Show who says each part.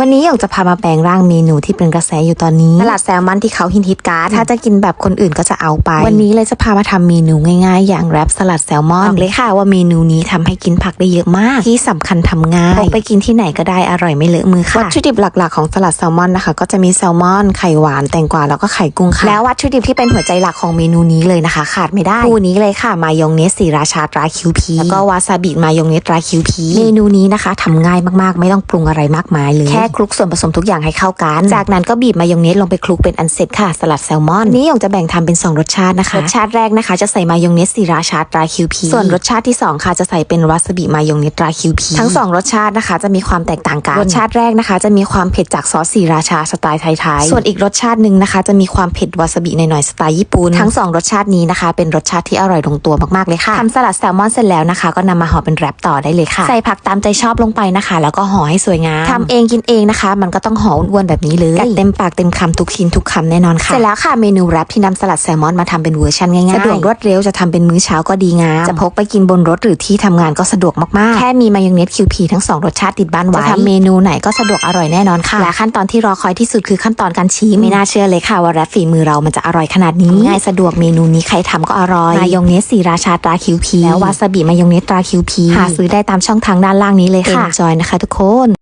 Speaker 1: วันนี้หยกจะพามาแปลงร่างเมนูที่เป็นกระแสอยู่ตอนนี้สลัดแซลมอนที่เขาฮิตฮิตๆการ์ดถ้าจะกินแบบคนอื่นก็จะเอาไป วันนี้เลยจะพามาทำเมนูง่ายๆ อย่างแรปสลัดแซลมอนบอกเลยค่ะว่าเมนูนี้ทำให้กินผักได้เยอะมาก ที่สำคัญทำง่ายพกไปกินที่ไหนก็ได้อร่อยไม่เลอะมือค่ะวัตถุดิบหลักๆของสลัดแซลมอนนะคะ ก็จะมีแซลมอนไข่หวานแตงกวาแล้วก็ไข่กุ้งค่ะแล้ววัตถุดิบที่เป็นหัวใจหลักของเมนูนี้เลยนะคะ ขาดไม่ได้คู่นี้เลยค่ะมายองเนสสีราชาตราคิวพีแล้วก็วาซาบิมายองเนสตราคิวพีเมนูนี้นะคะทำง่ายมากๆ ไม่ต้องปรุงอะไรมากมายเลยแค่คลุกส่วนผสมทุกอย่างให้เข้ากัน จากนั้นก็บีบมายองเนสลงไปคลุกเป็นอันเสร็จค่ะ สลัดแซลมอน นี้หยงจะแบ่งทำเป็น 2 รสชาตินะคะ รสชาติแรกนะคะ จะใส่มายองเนสสีราชาตราคิวพีส่วนรสชาติที่ 2 ค่ะ จะใส่เป็นวาซาบิมายองเนสตราคิวพีทั้ง 2 รสชาตินะคะ จะมีความแตกต่างกัน รสชาติแรกนะคะ จะมีความเผ็ดจากซอสสีราชาสไตล์ไทยๆ ส่วนอีกรสชาติหนึ่งนะคะ จะมีความเผ็ดวาซาบิหน่อยๆสไตล์ญี่ปุ่น ทั้งสองรสชาตินี้นะคะ เป็นรสชาติที่อร่อยลงตัวมากๆเลยค่ะทำสลัดแซลมอนเสร็จแล้วนะคะ ก็นำมาห่อเป็นแรปต่อได้เลยค่ะ ใส่ผักตามใจชอบลงไปนะคะ แล้วก็ห่อให้สวยงามทำเองกินเองนะคะ มันก็ต้องห่ออ้วนๆแบบนี้เลยกัดเต็มปากเต็มคำทุกชิ้นทุกคำแน่นอนค่ะเสร็จแล้วค่ะเมนูแรปที่นำสลัดแซลมอนมาทำเป็นเวอร์ชันง่ายๆสะดวกรวดเร็วจะทำเป็นมื้อเช้าก็ดีงามจะพกไปกินบนรถหรือที่ทำงานก็สะดวกมากๆ แค่มีมายองเนสคิวพีทั้งสองรสชาติติดบ้านไว้จะทำเมนูไหนก็สะดวกอร่อยแน่นอนค่ะและขั้นตอนที่รอคอยที่สุดคือขั้นตอนการชิมไม่น่าเชื่อเลยค่ะว่าแรปฝีมือเรามันจะอร่อยขนาดนี้ง่ายสะดวกเมนูนี้ใครทำก็อร่อยมายองเนสสีราชาตราคิวพีแล้ววาซาบิมายองเนสตราคิวพีหาซื้อได้ตามช่องทางด้านล่างนี้เลยค่ะ enjoy นะคะทุกคน